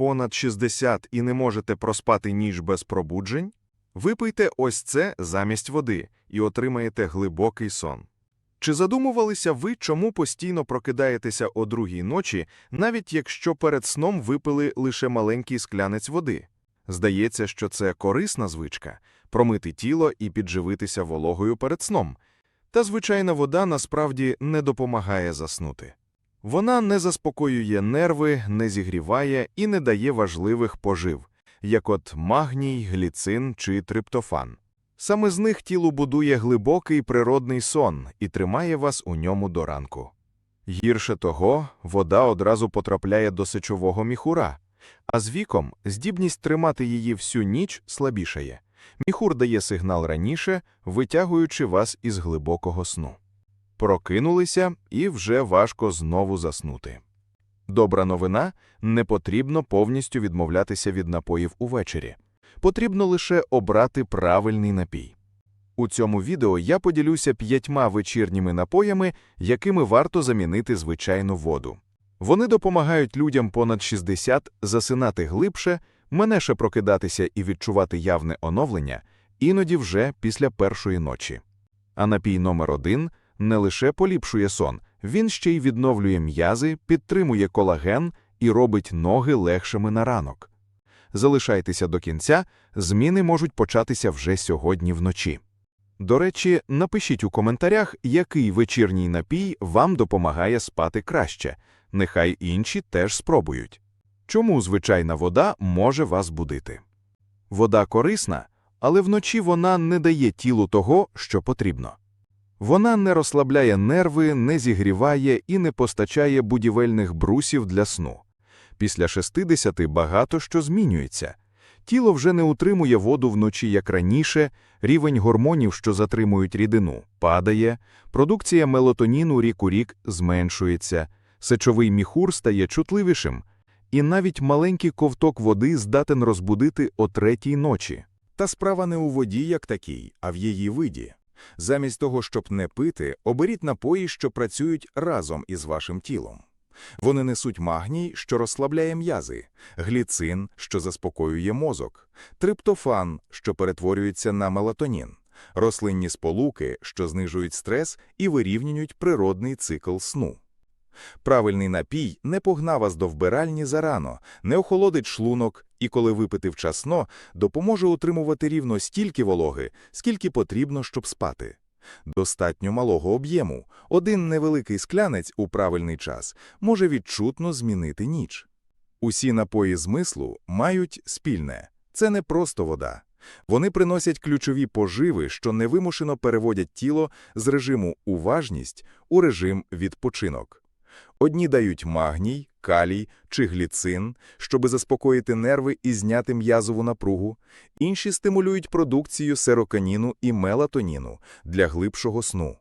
понад 60 і не можете проспати ніч без пробуджень? Випийте ось це замість води і отримаєте глибокий сон. Чи задумувалися ви, чому постійно прокидаєтеся о другій ночі, навіть якщо перед сном випили лише маленький склянець води? Здається, що це корисна звичка промити тіло і підживитися вологою перед сном. Та звичайна вода насправді не допомагає заснути. Вона не заспокоює нерви, не зігріває і не дає важливих пожив, як от магній, гліцин чи триптофан. Саме з них тіло будує глибокий природний сон і тримає вас у ньому до ранку. Гірше того, вода одразу потрапляє до сечового міхура, а з віком здібність тримати її всю ніч слабішає. Міхур дає сигнал раніше, витягуючи вас із глибокого сну. Прокинулися і вже важко знову заснути. Добра новина не потрібно повністю відмовлятися від напоїв увечері. Потрібно лише обрати правильний напій. У цьому відео я поділюся п'ятьма вечірніми напоями, якими варто замінити звичайну воду. Вони допомагають людям понад 60 засинати глибше, менеше прокидатися і відчувати явне оновлення, іноді вже після першої ночі. А напій номер один не лише поліпшує сон, він ще й відновлює м'язи, підтримує колаген і робить ноги легшими на ранок. Залишайтеся до кінця, зміни можуть початися вже сьогодні вночі. До речі, напишіть у коментарях, який вечірній напій вам допомагає спати краще. Нехай інші теж спробують. Чому звичайна вода може вас будити? Вода корисна, але вночі вона не дає тілу того, що потрібно. Вона не розслабляє нерви, не зігріває і не постачає будівельних брусів для сну. Після 60 багато що змінюється. Тіло вже не утримує воду вночі як раніше, рівень гормонів, що затримують рідину, падає, продукція мелатоніну рік у рік зменшується, сечовий міхур стає чутливішим, і навіть маленький ковток води здатен розбудити о третій ночі. Та справа не у воді як такій, а в її виді. Замість того, щоб не пити, оберіть напої, що працюють разом із вашим тілом. Вони несуть магній, що розслабляє м'язи, гліцин, що заспокоює мозок, триптофан, що перетворюється на мелатонін, рослинні сполуки, що знижують стрес і вирівнюють природний цикл сну. Правильний напій не погна вас до вбиральні зарано, не охолодить шлунок і, коли випити вчасно, допоможе утримувати рівно стільки вологи, скільки потрібно, щоб спати. Достатньо малого об'єму, один невеликий склянець у правильний час може відчутно змінити ніч. Усі напої змислу мають спільне – це не просто вода. Вони приносять ключові поживи, що невимушено переводять тіло з режиму уважність у режим відпочинок. Одні дають магній, калій чи гліцин, щоби заспокоїти нерви і зняти м'язову напругу, інші стимулюють продукцію сероканіну і мелатоніну для глибшого сну.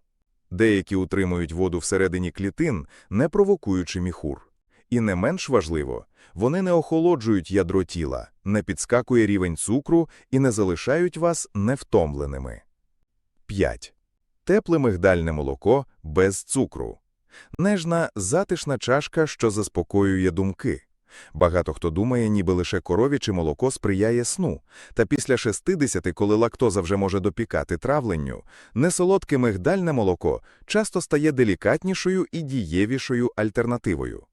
Деякі утримують воду всередині клітин, не провокуючи міхур. І не менш важливо, вони не охолоджують ядро тіла, не підскакує рівень цукру і не залишають вас невтомленими. 5. Тепле мигдальне молоко без цукру. Нежна, затишна чашка, що заспокоює думки. Багато хто думає, ніби лише коров'яче молоко сприяє сну, та після 60, коли лактоза вже може допікати травленню, несолодке мигдальне молоко часто стає делікатнішою і дієвішою альтернативою.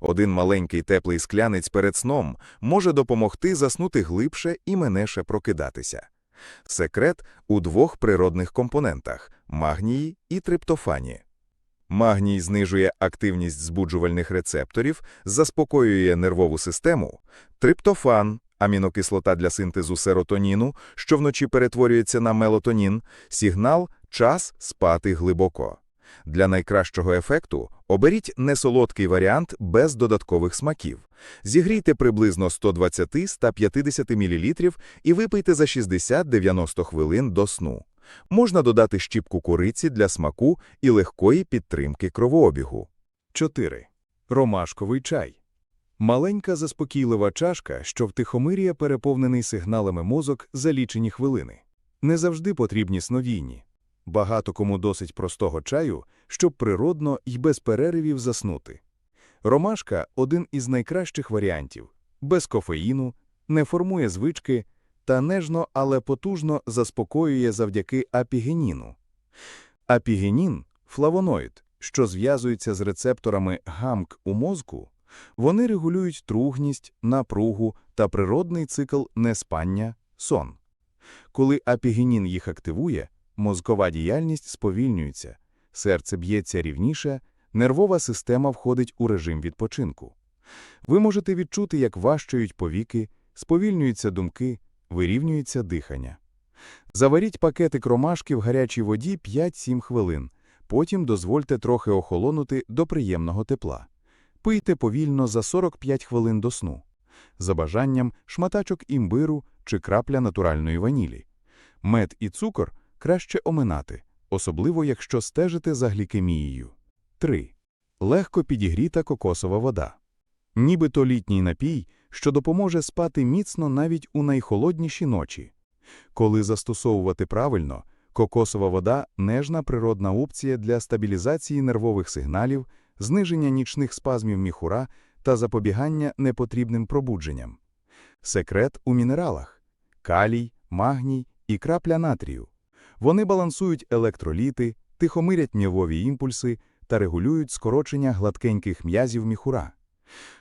Один маленький теплий склянець перед сном може допомогти заснути глибше і менеше прокидатися. Секрет у двох природних компонентах магнії і триптофані. Магній знижує активність збуджувальних рецепторів, заспокоює нервову систему, триптофан, амінокислота для синтезу серотоніну, що вночі перетворюється на мелатонін, сигнал час спати глибоко. Для найкращого ефекту оберіть несолодкий варіант без додаткових смаків. Зігрійте приблизно 120-150 мл і випийте за 60-90 хвилин до сну. Можна додати щіпку куриці для смаку і легкої підтримки кровообігу. 4. Ромашковий чай. Маленька заспокійлива чашка, що втихомирює переповнений сигналами мозок за лічені хвилини. Не завжди потрібні сновійні. Багато кому досить простого чаю, щоб природно і без переривів заснути. Ромашка – один із найкращих варіантів. без кофеїну, не формує звички та нежно, але потужно заспокоює завдяки апігеніну. Апігенін – флавоноїд, що зв'язується з рецепторами ГАМК у мозку, вони регулюють тругність, напругу та природний цикл неспання – сон. Коли апігенін їх активує, мозкова діяльність сповільнюється, серце б'ється рівніше, нервова система входить у режим відпочинку. Ви можете відчути, як важчають повіки, сповільнюються думки, вирівнюється дихання. Заваріть пакетик ромашки в гарячій воді 5-7 хвилин, потім дозвольте трохи охолонути до приємного тепла. Пийте повільно за 45 хвилин до сну. За бажанням шматачок імбиру чи крапля натуральної ванілі. Мед і цукор краще оминати, особливо якщо стежите за глікемією. 3. Легко підігріта кокосова вода. Нібито літній напій, що допоможе спати міцно навіть у найхолодніші ночі. Коли застосовувати правильно, кокосова вода – нежна природна опція для стабілізації нервових сигналів, зниження нічних спазмів міхура та запобігання непотрібним пробудженням. Секрет у мінералах – калій, магній і крапля натрію. Вони балансують електроліти, тихомирять нервові імпульси та регулюють скорочення гладкеньких м'язів міхура.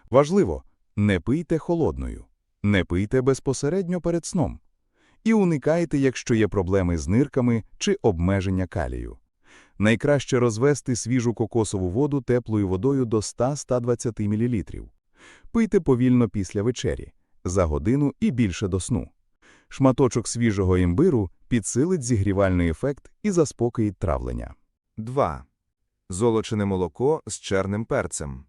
Важливо – не пийте холодною, не пийте безпосередньо перед сном. І уникайте, якщо є проблеми з нирками чи обмеження калію. Найкраще розвести свіжу кокосову воду теплою водою до 100-120 мл. Пийте повільно після вечері, за годину і більше до сну. Шматочок свіжого імбиру підсилить зігрівальний ефект і заспокоїть травлення. 2. Золочене молоко з черним перцем.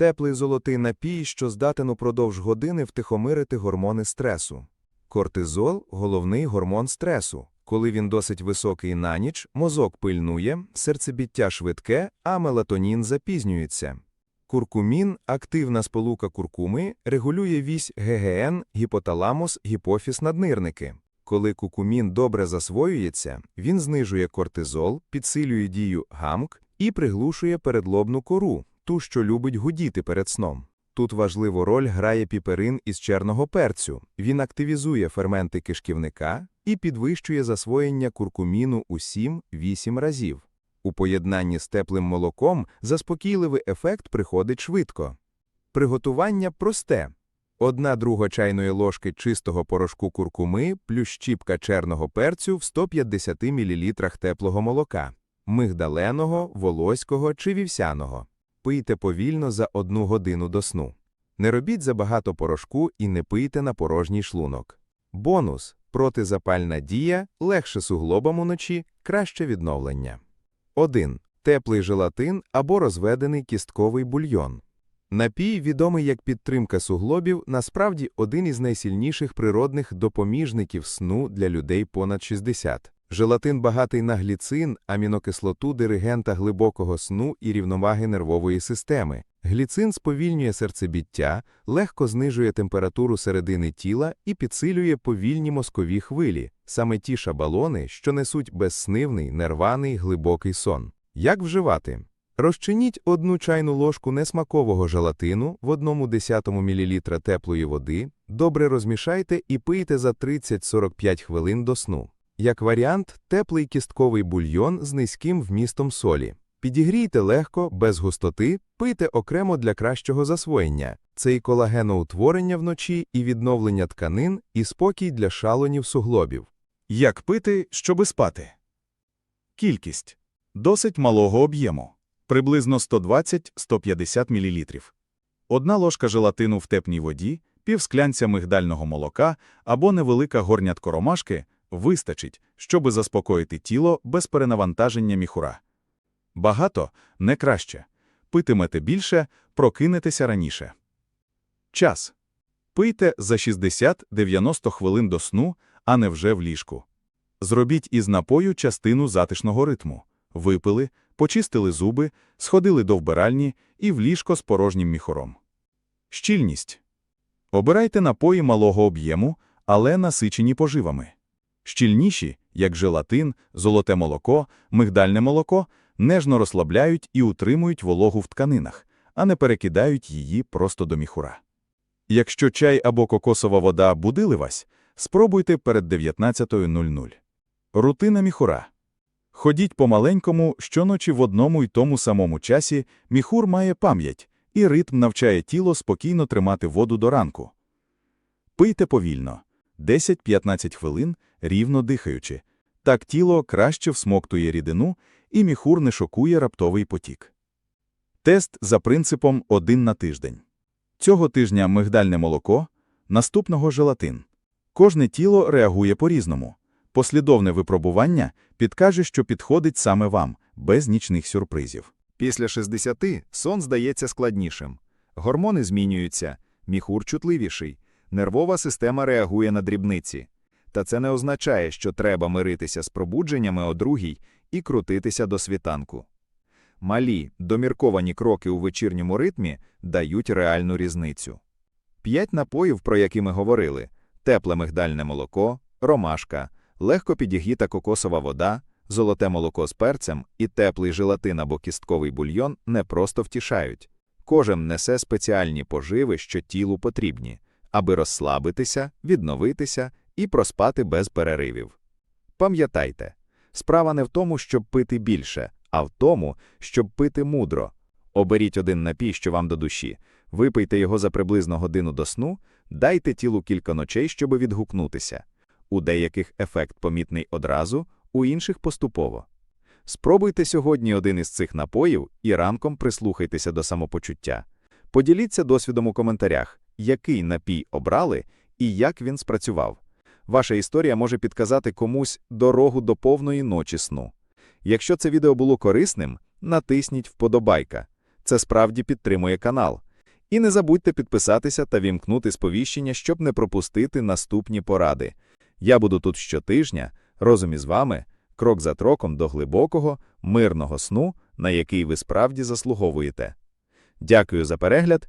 Теплий золотий напій, що здатен упродовж години втихомирити гормони стресу. Кортизол – головний гормон стресу. Коли він досить високий на ніч, мозок пильнує, серцебіття швидке, а мелатонін запізнюється. Куркумін – активна сполука куркуми, регулює вісь ГГН, гіпоталамус, гіпофіз наднирники. Коли кукумін добре засвоюється, він знижує кортизол, підсилює дію гамк і приглушує передлобну кору, ту, що любить гудіти перед сном. Тут важливу роль грає піперин із черного перцю. Він активізує ферменти кишківника і підвищує засвоєння куркуміну у 7-8 разів. У поєднанні з теплим молоком заспокійливий ефект приходить швидко. Приготування просте. Одна друга чайної ложки чистого порошку куркуми плюс щіпка черного перцю в 150 мл теплого молока, мигдаленого, волоського чи вівсяного. Пийте повільно за одну годину до сну. Не робіть забагато порошку і не пийте на порожній шлунок. Бонус – протизапальна дія, легше суглобам уночі, краще відновлення. 1. Теплий желатин або розведений кістковий бульйон. Напій, відомий як підтримка суглобів, насправді один із найсильніших природних допоміжників сну для людей понад 60. Желатин багатий на гліцин, амінокислоту диригента глибокого сну і рівноваги нервової системи. Гліцин сповільнює серцебіття, легко знижує температуру середини тіла і підсилює повільні мозкові хвилі, саме ті шабалони, що несуть безснивний, нерваний, глибокий сон. Як вживати? Розчиніть одну чайну ложку несмакового желатину в одному десятому мл теплої води, добре розмішайте і пийте за 30-45 хвилин до сну. Як варіант, теплий кістковий бульйон з низьким вмістом солі. Підігрійте легко, без густоти, пийте окремо для кращого засвоєння. Це і колагеноутворення вночі, і відновлення тканин, і спокій для шалонів суглобів. Як пити, щоби спати? Кількість. Досить малого об'єму. Приблизно 120-150 мл. Одна ложка желатину в теплій воді, півсклянця мигдального молока або невелика горнятко ромашки вистачить, щоби заспокоїти тіло без перенавантаження міхура. Багато – не краще. Питимете більше, прокинетеся раніше. Час. Пийте за 60-90 хвилин до сну, а не вже в ліжку. Зробіть із напою частину затишного ритму. Випили, почистили зуби, сходили до вбиральні і в ліжко з порожнім міхором. Щільність. Обирайте напої малого об'єму, але насичені поживами. Щільніші, як желатин, золоте молоко, мигдальне молоко, нежно розслабляють і утримують вологу в тканинах, а не перекидають її просто до міхура. Якщо чай або кокосова вода будили вас, спробуйте перед 19.00. Рутина міхура. Ходіть помаленькому, щоночі в одному й тому самому часі міхур має пам'ять, і ритм навчає тіло спокійно тримати воду до ранку. Пийте повільно, 10-15 хвилин, рівно дихаючи. Так тіло краще всмоктує рідину, і міхур не шокує раптовий потік. Тест за принципом один на тиждень. Цього тижня мигдальне молоко, наступного желатин. Кожне тіло реагує по-різному. Послідовне випробування підкаже, що підходить саме вам, без нічних сюрпризів. Після 60 сон здається складнішим. Гормони змінюються, міхур чутливіший, нервова система реагує на дрібниці. Та це не означає, що треба миритися з пробудженнями о другій і крутитися до світанку. Малі, домірковані кроки у вечірньому ритмі дають реальну різницю. П'ять напоїв, про які ми говорили – тепле мигдальне молоко, ромашка, легко підігріта кокосова вода, золоте молоко з перцем і теплий желатин або кістковий бульйон не просто втішають. Кожен несе спеціальні поживи, що тілу потрібні, аби розслабитися, відновитися і проспати без переривів. Пам'ятайте, справа не в тому, щоб пити більше, а в тому, щоб пити мудро. Оберіть один напій, що вам до душі, випийте його за приблизно годину до сну, дайте тілу кілька ночей, щоб відгукнутися. У деяких ефект помітний одразу, у інших поступово. Спробуйте сьогодні один із цих напоїв і ранком прислухайтеся до самопочуття. Поділіться досвідом у коментарях, який напій обрали і як він спрацював. Ваша історія може підказати комусь дорогу до повної ночі сну. Якщо це відео було корисним, натисніть вподобайка. Це справді підтримує канал. І не забудьте підписатися та вімкнути сповіщення, щоб не пропустити наступні поради. Я буду тут щотижня, розум із вами, крок за кроком до глибокого, мирного сну, на який ви справді заслуговуєте. Дякую за перегляд